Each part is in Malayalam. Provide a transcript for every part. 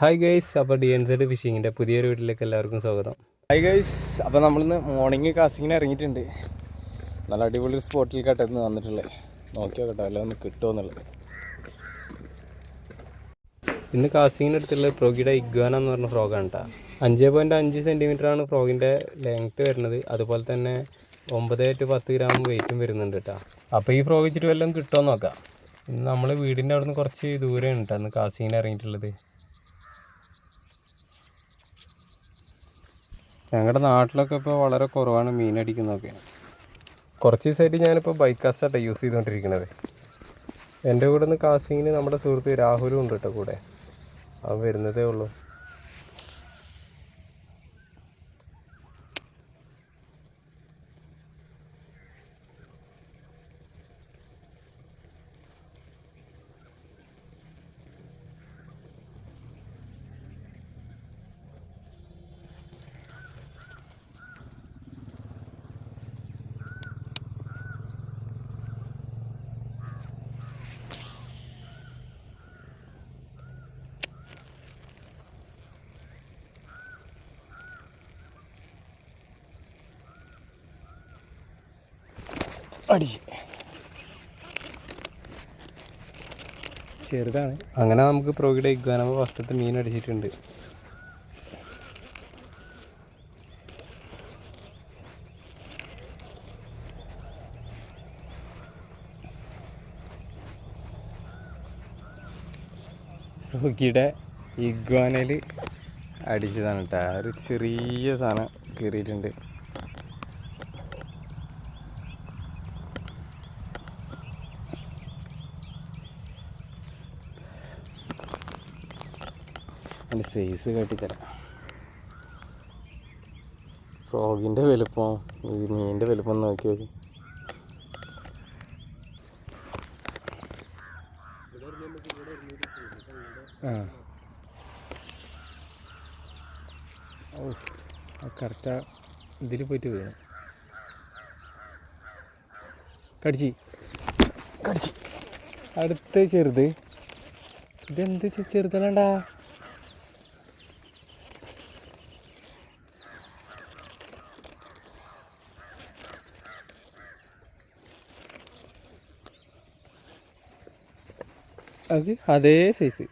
ഹായ് ഗൈസ് അപ്പോൾ ഡി എൻ സെഡ് ഫിഷിങ്ങിന്റെ പുതിയൊരു വീട്ടിലേക്ക് എല്ലാവർക്കും സ്വാഗതം. ഹായ് ഗൈസ് അപ്പോൾ നമ്മളിന്ന് മോർണിംഗ് കാസിങ്ങിന് ഇറങ്ങിയിട്ടുണ്ട്. നല്ല അടിപൊളി സ്പോട്ടിൽ കേട്ടെന്ന് വന്നിട്ടുള്ളത്. നോക്കി കേട്ടോ അല്ല ഒന്ന് കിട്ടുമെന്നുള്ളത് ഇന്ന് കാസ്റ്റിങ്ങിന് അടുത്തുള്ള ഫ്രോഗിയുടെ ഇഗ്വാന എന്ന് പറഞ്ഞ ഫ്രോഗാണ് കേട്ടോ അഞ്ച് പോയിന്റ് അഞ്ച് സെന്റിമീറ്റർ ആണ് ഫ്രോഗിന്റെ ലെങ്ത്ത് വരുന്നത്. അതുപോലെ തന്നെ ഒമ്പത് ടു പത്ത് ഗ്രാം വെയിറ്റും വരുന്നുണ്ട് കേട്ടോ അപ്പോൾ ഈ ഫ്രോഗ് ഇച്ചിരി വല്ലതും കിട്ടുമോ നോക്കാം. ഇന്ന് നമ്മൾ വീടിന്റെ അവിടെ നിന്ന് കുറച്ച് ദൂരെയാണ് കേട്ടോ ഇന്ന് കാസിങ്ങിന് ഇറങ്ങിയിട്ടുള്ളത്. ഞങ്ങളുടെ നാട്ടിലൊക്കെ ഇപ്പോൾ വളരെ കുറവാണ് മീൻ അടിക്കുന്നതൊക്കെ. കുറച്ച് ദിവസമായിട്ട് ഞാനിപ്പോൾ ബൈക്ക് യൂസ് ചെയ്തുകൊണ്ടിരിക്കുന്നത് എന്റെ കൂടെ നിന്ന് കാസ്റ്റിങ്ങിന് നമ്മുടെ സുഹൃത്ത് രാഹുലും ഉണ്ട് കേട്ടോ കൂടെ. അവൻ വരുന്നതേ ഉള്ളൂ. അടി. ചെറുതാണ്. അങ്ങനെ നമുക്ക് പ്രോഗിയുടെ ഇഗ്വാനമ ഫസ്റ്റത്തെ മീൻ അടിച്ചിട്ടുണ്ട്. റോഗിയുടെ ഇഗ്വാനയിൽ അടിച്ചതാണ് കേട്ടോ ഒരു ചെറിയ സാധനം കയറിയിട്ടുണ്ട് അതിന്റെ സൈസ് കാട്ടിത്തരാം. ഫ്രോഗിന്റെ വലുപ്പം ഈ മീനിന്റെ വലുപ്പം നോക്കി നോക്കി. ആ. ഓ കറക്റ്റാ ഇതിൽ പോയിട്ട് വീണു കടിച്ചി. കടിച്ചി. അടുത്ത ചെറുത്. ഇതെന്ത് ചെറുതല്ലാണ്ടാ ചെറുതല്ലണ്ടാ? അത് അതേ സൈസ്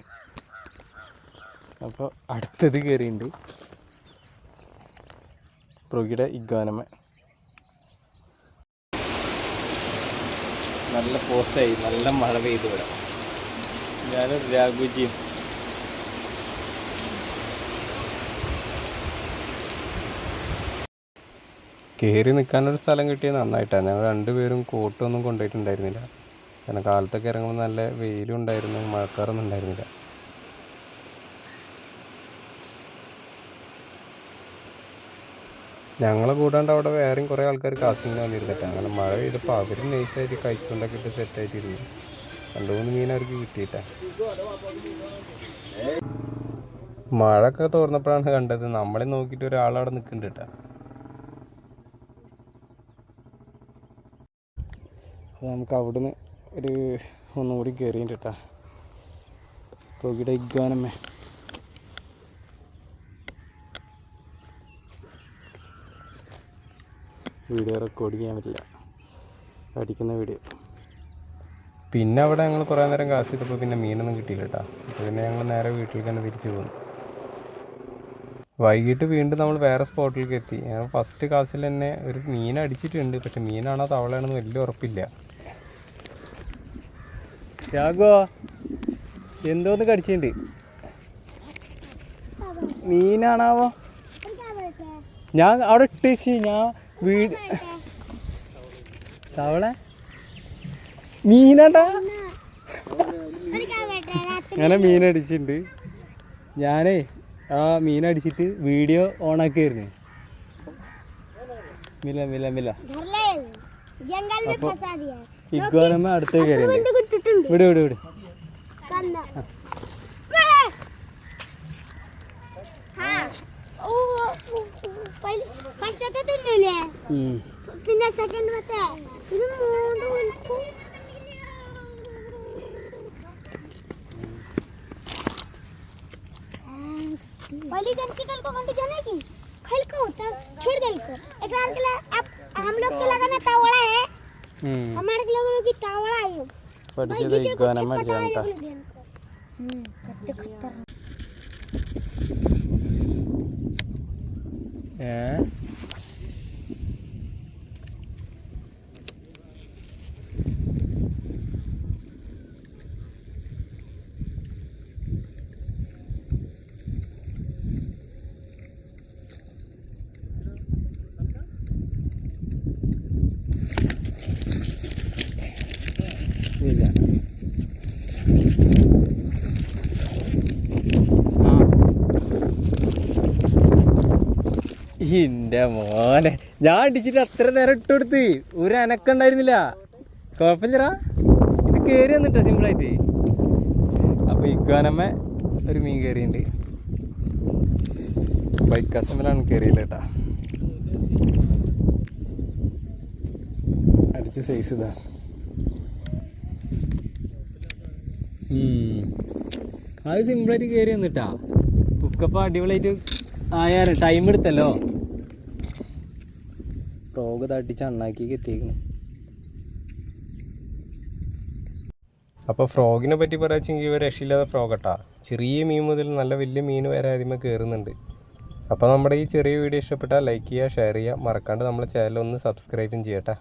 അപ്പോൾ അടുത്തത് കയറിയിട്ടുണ്ട് പ്രൊഗിയുടെ ഇഗ്വാനമ്മ. നല്ല പോസ്റ്റായി നല്ല മഴ പെയ്ത് വരാം ഞാനും രാഘുജിയും. കയറി നിൽക്കാനൊരു സ്ഥലം കിട്ടിയത് നന്നായിട്ടാണ് ഞങ്ങൾ രണ്ടുപേരും കോട്ടൊന്നും കൊണ്ടുപോയിട്ടുണ്ടായിരുന്നില്ല. കാരണം കാലത്തൊക്കെ ഇറങ്ങുമ്പോൾ നല്ല വെയിലും ഉണ്ടായിരുന്നു മഴക്കാറൊന്നും ഉണ്ടായിരുന്നില്ല. ഞങ്ങളെ കൂടാണ്ട് അവിടെ വേറെയും കുറേ ആൾക്കാർ കാസ്റ്റിങ്ങിന് വന്നിരുന്നിട്ട് അങ്ങനെ മഴ പെയ്തപ്പോൾ അവർ നൈസായിട്ട് കൈക്കൊണ്ടൊക്കെ ഇട്ട് സെറ്റായിട്ടിരുന്നു രണ്ട് മൂന്ന് മീൻ അവർക്ക് കിട്ടിയിട്ടാ. മഴയൊക്കെ തോർന്നപ്പോഴാണ് കണ്ടത് നമ്മളെ നോക്കിയിട്ട് ഒരാളവിടെ നിൽക്കുന്നുണ്ട് കേട്ടോ. നമുക്ക് അവിടുന്ന് ഒരു ഒന്നുകൂടി കയറിയിട്ടാ പ്രൊഗിയുടെ ഇഗ്വാനമ്മ വീഡിയോ റെക്കോർഡ് ചെയ്യാൻ പറ്റില്ല. അടിക്കുന്ന വീഡിയോ. പിന്നെ അവിടെ ഞങ്ങൾ കുറേ നേരം കാശ് ചെയ്തപ്പോൾ പിന്നെ മീനൊന്നും കിട്ടിയില്ല കേട്ടോ. അപ്പോൾ പിന്നെ ഞങ്ങൾ നേരെ വീട്ടിലേക്ക് തന്നെ തിരിച്ചു പോന്നു. വൈകിട്ട് വീണ്ടും നമ്മൾ വേറെ സ്പോട്ടിലേക്ക് എത്തി. ഫസ്റ്റ് കാസിൽ തന്നെ ഒരു മീൻ അടിച്ചിട്ടുണ്ട്. പക്ഷെ മീനാണോ തവളയാണെന്ന് വലിയ ഉറപ്പില്ല. രാഘോ എന്തോന്ന് കടിച്ചിട്ടുണ്ട് മീനാണാവോ? ഞാൻ അവിടെ ഇട്ടേച്ചി ഞാൻ വീട് തവള? മീനാണ്ടാ അങ്ങനെ മീൻ അടിച്ചിട്ടുണ്ട് ഞാനേ ആ മീനടിച്ചിട്ട് വീഡിയോ ഓണാക്കിയായിരുന്നു. മില മില മില घर ले जंगल में फंसा दिया है ഇഗ്വാനമ്മ അടുത്തേ കയറിയുണ്ട് बंद को टुटुंड ഇവിടെ ഇവിടെ ഇവിടെ कंदा हाँ ओ पहले फर्स्ट तो तुम ले ഉം. പിന്നെ സെക്കൻഡ് മറ്റേ ഇത് മൂന്ന് മിനിറ്റ് ആ पहली टेंटिकल को कंटू जाने की खल को तब छोड़ दे को एक बार के लिए अब हम लोग के लगाना तावड़ा है हमारे लोगों की टावड़ा आयो पट के रही गाना मत जानता हम्म कितने खतरनाक है ഇല്ല ഇന്റെ മോനെ. ഞാൻ അടിച്ചിട്ട് അത്ര നേരം ഇട്ടുകൊടുത്ത് ഒരു അനക്കം ഉണ്ടായിരുന്നില്ല. കുഴപ്പമില്ലടാ. ഇത് കയറി വന്നിട്ടാ സിമ്പിളായിട്ട്. അപ്പൊ ഇക്കാനമ്മ ഒരു മീൻ കയറിയുണ്ട് ബൈക്ക് അസമ്പിലാണ് കയറിയില്ല കേട്ടാ. അടിച്ച സൈസ് ഇതാ. അത് സിമ്പിളായിട്ട് കയറി വന്നിട്ടാ. കുക്കപ്പ അടിപൊളിയായിട്ട് ആയാലും ടൈം എടുത്തല്ലോ. ഫ്രോഗ് തട്ടിച്ച് അണ്ണാക്കി എത്തിയേക്കണ്. അപ്പോൾ ഫ്രോഗിനെ പറ്റി പറയാച്ചെങ്കിൽ ഇവ രക്ഷയില്ലാതെ ഫ്രോഗട്ടാ. ചെറിയ മീൻ മുതൽ നല്ല വലിയ മീൻ വരെ ആദ്യമേ കയറുന്നുണ്ട് അപ്പോൾ നമ്മുടെ ഈ ചെറിയ വീഡിയോ ഇഷ്ടപ്പെട്ടാൽ ലൈക്ക് ചെയ്യുക ഷെയർ ചെയ്യുക. മറക്കാണ്ട് നമ്മുടെ ചാനൽ ഒന്ന് സബ്സ്ക്രൈബും ചെയ്യട്ടെ.